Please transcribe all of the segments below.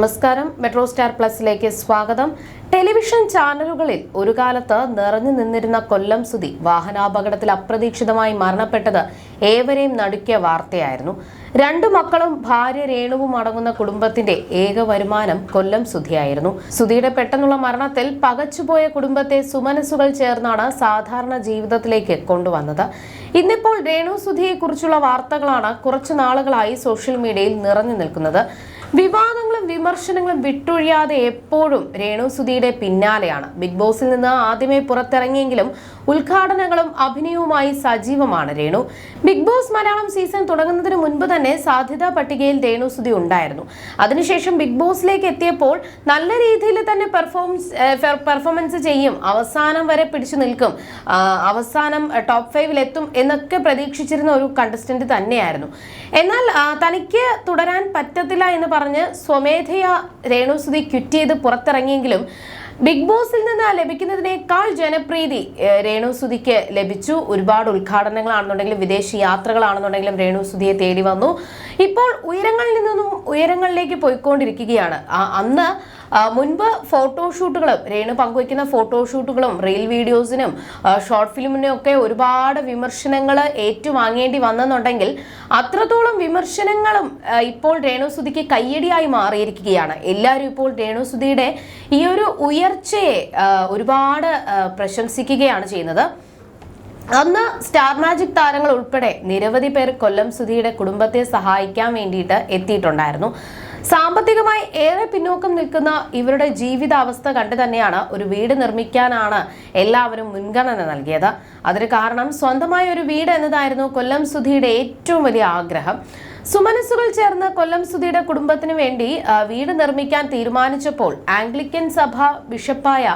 നമസ്കാരം. Metro star പ്ലസിലേക്ക് സ്വാഗതം. Television ചാനലുകളിൽ ഒരു കാലത്ത് നിറഞ്ഞു നിന്നിരുന്ന കൊല്ലം സുതി വാഹനാപകടത്തിൽ അപ്രതീക്ഷിതമായി മരണപ്പെട്ടത് ഏവരെയും നടുക്കിയ വാർത്തയായിരുന്നു. രണ്ടു മക്കളും ഭാര്യ രേണുവും അടങ്ങുന്ന കുടുംബത്തിന്റെ ഏക വരുമാനം കൊല്ലം സുധിയായിരുന്നു. സുധിയുടെ പെട്ടെന്നുള്ള മരണത്തിൽ പകച്ചുപോയ കുടുംബത്തെ സുമനസുകൾ ചേർന്നാണ് സാധാരണ ജീവിതത്തിലേക്ക് കൊണ്ടുവന്നത്. ഇന്നിപ്പോൾ രേണു സുധിയെക്കുറിച്ചുള്ള വാർത്തകളാണ് കുറച്ചു നാളുകളായി സോഷ്യൽ മീഡിയയിൽ നിറഞ്ഞു നിൽക്കുന്നത്. വിവാദങ്ങളും വിമർശനങ്ങളും വിട്ടൊഴിയാതെ എപ്പോഴും രേണു സുധിയുടെ പിന്നാലെയാണ്. ബിഗ് ബോസിൽ നിന്ന് ആദ്യമേ പുറത്തിറങ്ങിയെങ്കിലും ഉദ്ഘാടനങ്ങളും അഭിനയവുമായി സജീവമാണ് Renu. Big boss Malayalam season തുടങ്ങുന്നതിന് മുൻപ് തന്നെ സാധ്യതാ പട്ടികയിൽ രേണു സ്തുതി ഉണ്ടായിരുന്നു. അതിനുശേഷം ബിഗ് ബോസിലേക്ക് എത്തിയപ്പോൾ നല്ല രീതിയിൽ തന്നെ പെർഫോംസ് പെർഫോമൻസ് ചെയ്യും. അവസാനം വരെ പിടിച്ചു നിൽക്കും. അവസാനം ടോപ്പ് ഫൈവിൽ എത്തും എന്നൊക്കെ പ്രതീക്ഷിച്ചിരുന്ന ഒരു കണ്ടസ്റ്റന്റ് തന്നെയായിരുന്നു. എന്നാൽ തനിക്ക് തുടരാൻ പറ്റത്തില്ല എന്ന് പറഞ്ഞ് സ്വമേധയാ രേണുസുതി ക്വിറ്റ് ചെയ്ത് പുറത്തിറങ്ങിയെങ്കിലും ബിഗ് ബോസിൽ നിന്ന് ലഭിക്കുന്നതിനേക്കാൾ ജനപ്രീതി രേണു സുധിക്ക് ലഭിച്ചു. ഒരുപാട് ഉദ്ഘാടനങ്ങളാണെന്നുണ്ടെങ്കിലും വിദേശ യാത്രകളാണെന്നുണ്ടെങ്കിലും രേണു സുധിയെ തേടി വന്നു. ഇപ്പോൾ ഉയരങ്ങളിൽ നിന്നും ഉയരങ്ങളിലേക്ക് പോയിക്കൊണ്ടിരിക്കുകയാണ്. അന്ന് മുൻപ് ഫോട്ടോഷൂട്ടുകളും രേണു പങ്കുവയ്ക്കുന്ന ഫോട്ടോഷൂട്ടുകളും റീൽ വീഡിയോസിനും ഷോർട്ട് ഫിലിമിനും ഒക്കെ ഒരുപാട് വിമർശനങ്ങൾ ഏറ്റുവാങ്ങേണ്ടി വന്നെന്നുണ്ടെങ്കിൽ അത്രത്തോളം വിമർശനങ്ങളും ഇപ്പോൾ രേണുസുതിക്ക് കയ്യടിയായി മാറിയിരിക്കുകയാണ്. എല്ലാവരും ഇപ്പോൾ രേണുസുതിയുടെ ഈ ഒരു ഉയർച്ചയെ ഒരുപാട് പ്രശംസിക്കുകയാണ് ചെയ്യുന്നത്. അന്ന് സ്റ്റാർ മാജിക് താരങ്ങൾ ഉൾപ്പെടെ നിരവധി പേർ കൊല്ലം സുധിയുടെ കുടുംബത്തെ സഹായിക്കാൻ വേണ്ടിയിട്ട് എത്തിയിട്ടുണ്ടായിരുന്നു. സാമ്പത്തികമായി ഏറെ പിന്നോക്കം നിൽക്കുന്ന ഇവരുടെ ജീവിതാവസ്ഥ കണ്ടു തന്നെയാണ് ഒരു വീട് നിർമ്മിക്കാനാണ് എല്ലാവരും മുൻഗണന നൽകിയത്. അതിന് കാരണം സ്വന്തമായ ഒരു വീട് എന്നതായിരുന്നു കൊല്ലം സുധിയുടെ ഏറ്റവും വലിയ ആഗ്രഹം. സുമനസ്സുകൾ ചേർന്ന് കൊല്ലം സുധിയുടെ കുടുംബത്തിന് വേണ്ടി വീട് നിർമ്മിക്കാൻ തീരുമാനിച്ചപ്പോൾ ആംഗ്ലിക്കൻ സഭ ബിഷപ്പായ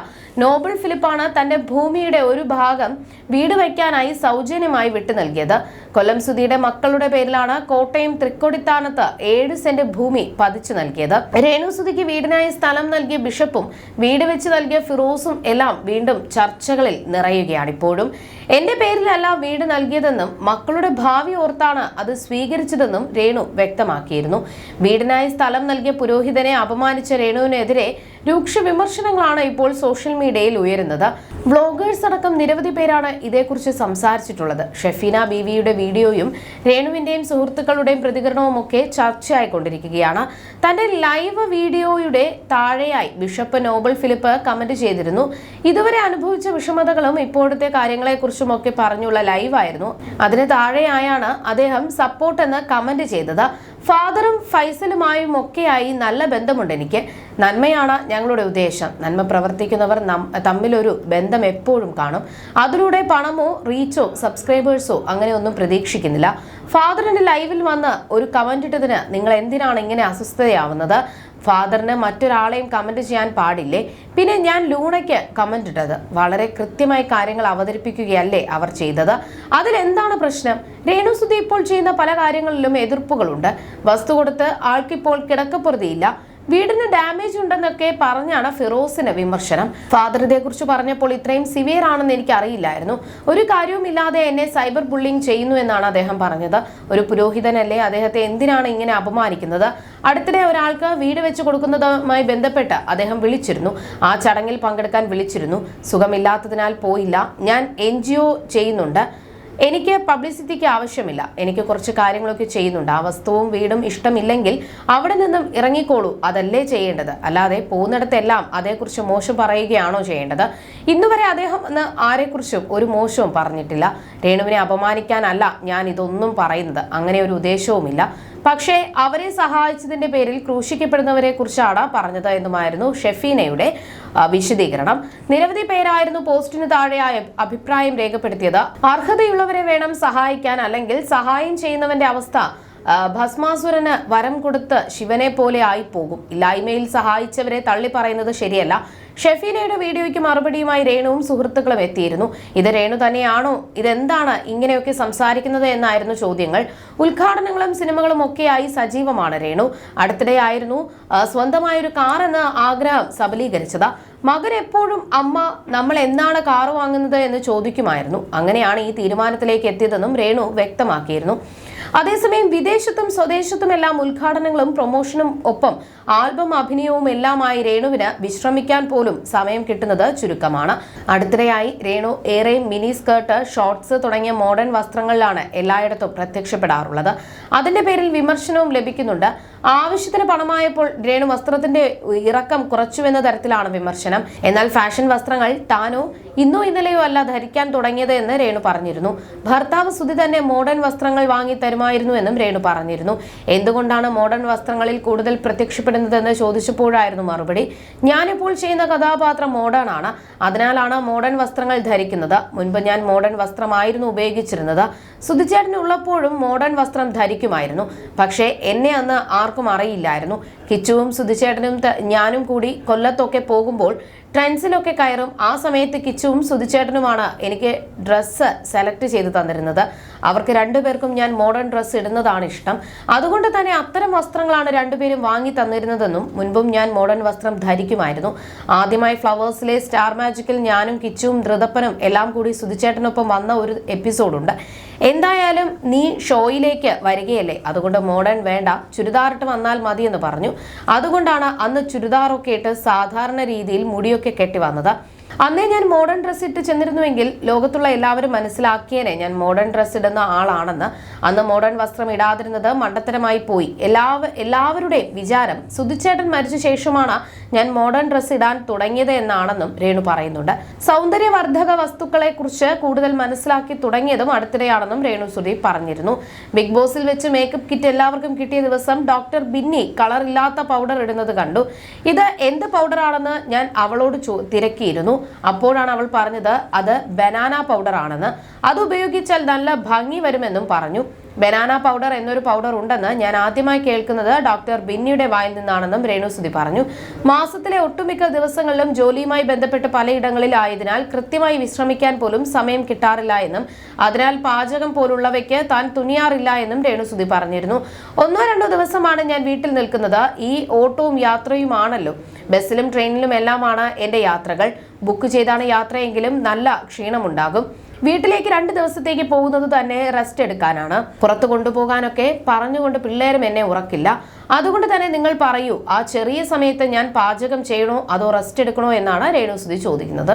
നോബൽ ഫിലിപ്പാണ് തന്റെ ഭൂമിയുടെ ഒരു ഭാഗം വീട് വയ്ക്കാനായി സൗജന്യമായി വിട്ടു നൽകിയത്. കൊല്ലം സുധിയുടെ മക്കളുടെ പേരിലാണ് കോട്ടയം തൃക്കൊടിത്താനത്ത് ഏഴ് സെന്റ് ഭൂമി പതിച്ചു നൽകിയത്. രേണു സുധിക്ക് വീടിനായി സ്ഥലം നൽകിയ ബിഷപ്പും വീട് വെച്ച് നൽകിയ ഫിറോസും എല്ലാം വീണ്ടും ചർച്ചകളിൽ നിറയുകയാണ് ഇപ്പോഴും. എന്റെ പേരിലല്ല വീട് നൽകിയതെന്നും മക്കളുടെ ഭാവി ഓർത്താണ് അത് സ്വീകരിച്ചതെന്നും രേണു വ്യക്തമാക്കിയിരുന്നു. വീടിനായി സ്ഥലം നൽകിയ പുരോഹിതനെ അപമാനിച്ച രേണുവിനെതിരെ രൂക്ഷ വിമർശനങ്ങളാണ് ഇപ്പോൾ സോഷ്യൽ മീഡിയയിൽ ഉയരുന്നത്. വ്ളോഗേഴ്സ് അടക്കം നിരവധി പേരാണ് ഇതേക്കുറിച്ച് സംസാരിച്ചിട്ടുള്ളത്. ഷെഫീന ബിവിയുടെ വീഡിയോയും രേണുവിന്റെയും സുഹൃത്തുക്കളുടെയും പ്രതികരണവും ഒക്കെ ചർച്ചയായിക്കൊണ്ടിരിക്കുകയാണ്. തന്റെ ലൈവ് വീഡിയോയുടെ താഴെയായി ബിഷപ്പ് നോബൽ ഫിലിപ്പ് കമന്റ് ചെയ്തിരുന്നു. ഇതുവരെ അനുഭവിച്ച വിഷമതകളും ഇപ്പോഴത്തെ കാര്യങ്ങളെക്കുറിച്ചും ഒക്കെ പറഞ്ഞുള്ള ലൈവായിരുന്നു. അതിന് താഴെയായാണ് അദ്ദേഹം സപ്പോർട്ട് എന്ന് കമന്റ് ചെയ്തത്. ഫാദറും ഫൈസലുമായും ഒക്കെയായി നല്ല ബന്ധമുണ്ട് എനിക്ക്. നന്മയാണ് ഞങ്ങളുടെ ഉദ്ദേശം. നന്മ പ്രവർത്തിക്കുന്നവർ തമ്മിലൊരു ബന്ധം എപ്പോഴും കാണും. അതിലൂടെ പണമോ റീച്ചോ സബ്സ്ക്രൈബേഴ്സോ അങ്ങനെ ഒന്നും പ്രതീക്ഷിക്കുന്നില്ല. ഫാദറിന്റെ ലൈവിൽ വന്ന് ഒരു കമന്റ് ഇട്ടതിന് നിങ്ങൾ എന്തിനാണ് ഇങ്ങനെ അസ്വസ്ഥതയാവുന്നത്? ഫാദറിന് മറ്റൊരാളെയും കമന്റ് ചെയ്യാൻ പാടില്ലേ? പിന്നെ ഞാൻ ലൂണയ്ക്ക് കമന്റ് ഇട്ടത്. വളരെ കൃത്യമായി കാര്യങ്ങൾ അവതരിപ്പിക്കുകയല്ലേ അവർ ചെയ്തത്? അതിലെന്താണ് പ്രശ്നം? രേണുസുതി ഇപ്പോൾ ചെയ്യുന്ന പല കാര്യങ്ങളിലും എതിർപ്പുകളുണ്ട്. വസ്തു കൊടുത്ത് ആൾക്കിപ്പോൾ കിടക്കപ്പുറതിയില്ല. വീടിന് ഡാമേജ് ഉണ്ടെന്നൊക്കെ പറഞ്ഞാണ് ഫിറോസിന്റെ വിമർശനം. ഫാദർ ഇതേക്കുറിച്ച് പറഞ്ഞപ്പോൾ ഇത്രയും സിവിയർ ആണെന്ന് എനിക്ക് അറിയില്ലായിരുന്നു ഒരു കാര്യവുമില്ലാതെ എന്നെ സൈബർ ബുള്ളിങ് ചെയ്യുന്നു എന്നാണ് അദ്ദേഹം പറഞ്ഞത്. ഒരു പുരോഹിതനല്ലേ അദ്ദേഹത്തെ എന്തിനാണ് ഇങ്ങനെ അപമാനിക്കുന്നത്? അടുത്തിടെ ഒരാൾക്ക് വീട് വെച്ച് കൊടുക്കുന്നതുമായി ബന്ധപ്പെട്ട് അദ്ദേഹം വിളിച്ചിരുന്നു. ആ ചടങ്ങിൽ പങ്കെടുക്കാൻ വിളിച്ചിരുന്നു. സുഖമില്ലാത്തതിനാൽ പോയില്ല. ഞാൻ എൻ ചെയ്യുന്നുണ്ട്. എനിക്ക് പബ്ലിസിറ്റിക്ക് ആവശ്യമില്ല. എനിക്ക് കുറച്ച് കാര്യങ്ങളൊക്കെ ചെയ്യുന്നുണ്ട്. ആ വസ്തുവും വീടും ഇഷ്ടമില്ലെങ്കിൽ അവിടെ നിന്നും ഇറങ്ങിക്കോളൂ. അതല്ലേ ചെയ്യേണ്ടത്. അല്ലാതെ പോകുന്നിടത്തെല്ലാം അതേക്കുറിച്ച് മോശം പറയുകയാണോ ചെയ്യേണ്ടത്? ഇന്നുവരെ അദ്ദേഹം ഒന്ന് ആരെക്കുറിച്ചും ഒരു മോശവും പറഞ്ഞിട്ടില്ല. രേണുവിനെ അപമാനിക്കാനല്ല ഞാൻ ഇതൊന്നും പറയുന്നത്. അങ്ങനെ ഒരു ഉദ്ദേശവുമില്ല. പക്ഷേ അവരെ സഹായിച്ചതിന്റെ പേരിൽ ക്രൂശിക്കപ്പെടുന്നവരെ കുറിച്ചാണ് പറഞ്ഞത് എന്നുമായിരുന്നു ഷെഫീനയുടെ വിശദീകരണം. നിരവധി പേരായിരുന്നു പോസ്റ്റിന് താഴെയായ അഭിപ്രായം രേഖപ്പെടുത്തിയത്. അർഹതയുള്ളവരെ വേണം സഹായിക്കാൻ അല്ലെങ്കിൽ സഹായം ചെയ്യുന്നവന്റെ അവസ്ഥ ഭസ്മാസുരന് വരം കൊടുത്ത് ശിവനെ പോലെ ആയി പോകും. ഇല്ലായ്മയിൽ സഹായിച്ചവരെ തള്ളി പറയുന്നത് ശരിയല്ല. ഷെഫീനയുടെ വീഡിയോയ്ക്ക് മറുപടിയുമായി രേണുവും സുഹൃത്തുക്കളും എത്തിയിരുന്നു. ഇത് രേണു തന്നെയാണോ? ഇതെന്താണ് ഇങ്ങനെയൊക്കെ സംസാരിക്കുന്നത് എന്നായിരുന്നു ചോദ്യങ്ങൾ. ഉദ്ഘാടനങ്ങളും സിനിമകളും ഒക്കെയായി സജീവമാണ് രേണു. അടുത്തിടെയായിരുന്നു സ്വന്തമായൊരു കാർ എന്ന ആഗ്രഹം സബലീകരിച്ചത്. മകൻ എപ്പോഴും അമ്മ നമ്മൾ എന്നാണ് കാറ് വാങ്ങുന്നത്? എന്ന് ചോദിക്കുമായിരുന്നു. അങ്ങനെയാണ് ഈ തീരുമാനത്തിലേക്ക് എത്തിയതെന്നും രേണു വ്യക്തമാക്കിയിരുന്നു. അതേസമയം വിദേശത്തും സ്വദേശത്തും എല്ലാം ഉദ്ഘാടനങ്ങളും പ്രൊമോഷനും ഒപ്പം ആൽബം അഭിനയവും എല്ലാമായി രേണുവിന് വിശ്രമിക്കാൻ പോലും സമയം കിട്ടുന്നത് ചുരുക്കമാണ്. അടുത്തിടെയായി രേണു ഏറെ മിനി സ്കേർട്ട് ഷോർട്സ് തുടങ്ങിയ മോഡേൺ വസ്ത്രങ്ങളിലാണ് എല്ലായിടത്തും പ്രത്യക്ഷപ്പെടാറുള്ളത്. അതിന്റെ പേരിൽ വിമർശനവും ലഭിക്കുന്നുണ്ട്. ആവശ്യത്തിന് പണമായപ്പോൾ രേണു വസ്ത്രത്തിന്റെ ഇറക്കം കുറച്ചുവെന്ന തരത്തിലാണ് വിമർശനം. എന്നാൽ ഫാഷൻ വസ്ത്രങ്ങൾ താനോ ഇന്നോ ഇന്നലെയോ അല്ല ധരിക്കാൻ തുടങ്ങിയത് എന്ന് രേണു പറഞ്ഞിരുന്നു. ഭർത്താവ് സുധി തന്നെ മോഡേൺ വസ്ത്രങ്ങൾ വാങ്ങി തരുമായിരുന്നു എന്നും രേണു പറഞ്ഞിരുന്നു. എന്തുകൊണ്ടാണ് മോഡേൺ വസ്ത്രങ്ങളിൽ കൂടുതൽ പ്രത്യക്ഷപ്പെടുന്നതെന്ന് ചോദിച്ചപ്പോഴായിരുന്നു മറുപടി. ഞാനിപ്പോൾ ചെയ്യുന്ന കഥാപാത്രം മോഡേൺ ആണ് അതിനാലാണ് മോഡേൺ വസ്ത്രങ്ങൾ ധരിക്കുന്നത്. മുൻപ് ഞാൻ മോഡേൺ വസ്ത്രമായിരുന്നു ഉപയോഗിച്ചിരുന്നത്. ഉള്ളപ്പോഴും മോഡേൺ വസ്ത്രം ധരിക്കുമായിരുന്നു. പക്ഷേ എന്നെ അന്ന് ആർക്കും അറിയില്ലായിരുന്നു. കിച്ചുവും സുധിച്ചേട്ടനും ഞാനും കൂടി കൊല്ലത്തൊക്കെ പോകുമ്പോൾ ട്രെൻസിലൊക്കെ കയറും. ആ സമയത്ത് കിച്ചുവും സുധിച്ചേട്ടനുമാണ് എനിക്ക് ഡ്രസ്സ് സെലക്ട് ചെയ്ത് തന്നിരുന്നത്. അവർക്ക് രണ്ടുപേർക്കും ഞാൻ മോഡേൺ ഡ്രസ്സ് ഇടുന്നതാണ് ഇഷ്ടം. അതുകൊണ്ട് തന്നെ അത്തരം വസ്ത്രങ്ങളാണ് രണ്ടുപേരും വാങ്ങി തന്നിരുന്നതെന്നും മുൻപും ഞാൻ മോഡേൺ വസ്ത്രം ധരിക്കുമായിരുന്നു. ആദ്യമായി ഫ്ലവേഴ്സിലെ സ്റ്റാർ മാജിക്കിൽ ഞാനും കിച്ചും ധൃതപ്പനും എല്ലാം കൂടി സുധിച്ചേട്ടനൊപ്പം വന്ന ഒരു എപ്പിസോഡുണ്ട് എന്തായാലും നീ ഷോയിലേക്ക് വരികയല്ലേ? അതുകൊണ്ട് മോഡേൺ വേണ്ട ചുരിദാറിട്ട് വന്നാൽ മതി എന്ന് പറഞ്ഞു. അതുകൊണ്ടാണ് അന്ന് ചുരിദാറൊക്കെ ഇട്ട് സാധാരണ രീതിയിൽ മുടിയൊക്കെ കെട്ടി വന്നത്. അന്നേ ഞാൻ മോഡേൺ ഡ്രസ്സ് ഇട്ട് ചെന്നിരുന്നുവെങ്കിൽ ലോകത്തുള്ള എല്ലാവരും മനസ്സിലാക്കിയേനെ. ഞാൻ മോഡേൺ ഡ്രസ്സ് ഇടുന്ന ആളാണെന്ന്. അന്ന് മോഡേൺ വസ്ത്രം ഇടാതിരുന്നത് മണ്ടത്തരമായി പോയി. എല്ലാ എല്ലാവരുടെയും വിചാരം സുധിച്ചേട്ടൻ മരിച്ച ശേഷമാണ് ഞാൻ മോഡേൺ ഡ്രസ്സ് ഇടാൻ തുടങ്ങിയത് എന്നാണെന്നും രേണു പറയുന്നുണ്ട്. സൗന്ദര്യവർദ്ധക വസ്തുക്കളെ കുറിച്ച് കൂടുതൽ മനസ്സിലാക്കി തുടങ്ങിയതും അടുത്തിടെയാണെന്നും രേണു സുധി പറഞ്ഞിരുന്നു. ബിഗ് ബോസിൽ വെച്ച് മേക്കപ്പ് കിറ്റ് എല്ലാവർക്കും കിട്ടിയ ദിവസം ഡോക്ടർ ബിന്നി കളർ ഇല്ലാത്ത പൗഡർ ഇടുന്നത് കണ്ടു. ഇത് എന്ത് പൗഡറാണെന്ന് ഞാൻ അവളോട് തിരക്കിയിരുന്നു. അപ്പോഴാണ് അവൾ പറഞ്ഞത് അത് ബനാന പൗഡർ ആണെന്ന് അത് ഉപയോഗിച്ചാൽ നല്ല ഭംഗി വരുമെന്നും പറഞ്ഞു. ബനാന പൗഡർ എന്നൊരു പൗഡർ ഉണ്ടെന്ന് ഞാൻ ആദ്യമായി കേൾക്കുന്നത് ഡോക്ടർ ബിന്നിയുടെ വായിൽ നിന്നാണെന്നും രേണുസുതി പറഞ്ഞു. മാസത്തിലെ ഒട്ടുമിക്ക ദിവസങ്ങളിലും ജോലിയുമായി ബന്ധപ്പെട്ട് പലയിടങ്ങളിലായതിനാൽ കൃത്യമായി വിശ്രമിക്കാൻ പോലും സമയം കിട്ടാറില്ല എന്നും അതിനാൽ പാചകം പോലുള്ളവയ്ക്ക് താൻ തുനിയാറില്ല എന്നും രേണുസുതി പറഞ്ഞിരുന്നു. ഒന്നോ രണ്ടോ ദിവസമാണ് ഞാൻ വീട്ടിൽ നിൽക്കുന്നത്. ഈ ഓട്ടവും യാത്രയുമാണല്ലോ. ബസ്സിലും ട്രെയിനിലും എല്ലാമാണ് എന്റെ യാത്രകൾ. ബുക്ക് ചെയ്താണ് യാത്രയെങ്കിലും നല്ല ക്ഷീണമുണ്ടാകും. വീട്ടിലേക്ക് രണ്ട് ദിവസത്തേക്ക് പോകുന്നത് തന്നെ റെസ്റ്റ് എടുക്കാനാണ്. പുറത്തു കൊണ്ടുപോകാനൊക്കെ പറഞ്ഞുകൊണ്ട് പിള്ളേരും എന്നെ ഉറക്കില്ല. അതുകൊണ്ട് തന്നെ നിങ്ങൾ പറയൂ ആ ചെറിയ സമയത്ത് ഞാൻ പാചകം ചെയ്യണോ? അതോ റെസ്റ്റ് എടുക്കണോ? എന്നാണ് രേണു സുധി ചോദിക്കുന്നത്.